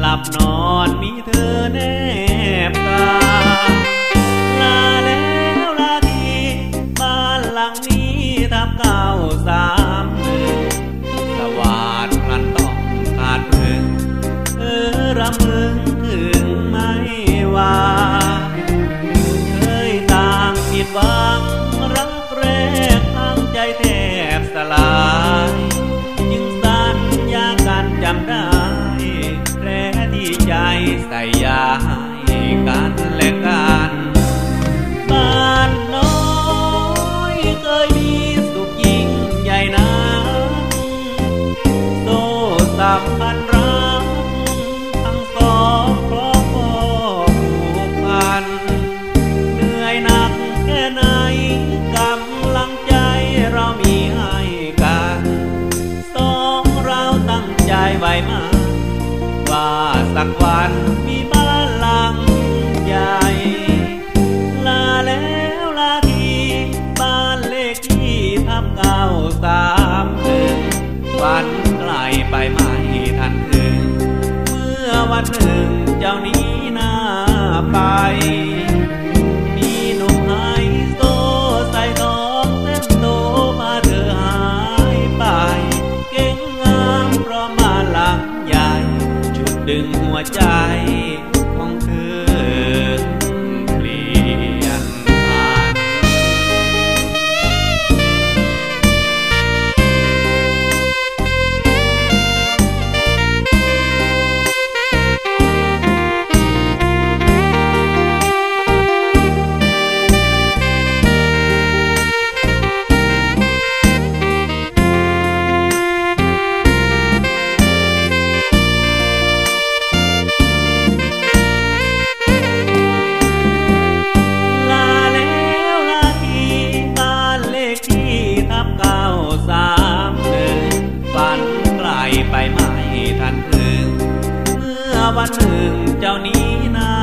หลับนอนมีเธอแน่ สัมพันรักทั้งสองครอบครัวผูกพัน เหนื่อยหนักแค่ไหนกำลังใจเรามีให้กันสองเราตั้งใจไว้มา ว่าสักวันมีบ้านหลังใหญ่ลาแล้วลาทีบ้านเลขที่ทับเก้าสามหนึ่งวันไกลไปไม่ันเอ่ยเมื่อวันหนึ่งเจ้านี้หน้าไป มีหนุ่มไฮโซใส่ทองเต็มโตมาเธอหายไป เก่งงามเพราะมาหลังใหญ่ จุดดึงหัวใจ วันหนึ่งเจ้านี้หน้า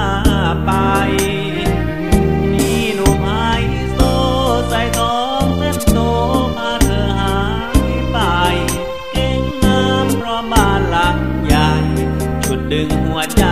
ไป นี่หนุ่มโซใส่ทองเส้นโตมาเธอหายไป เก่งงามเพราะบ้านหลังใหญ่ ชุดดึงหัวใจ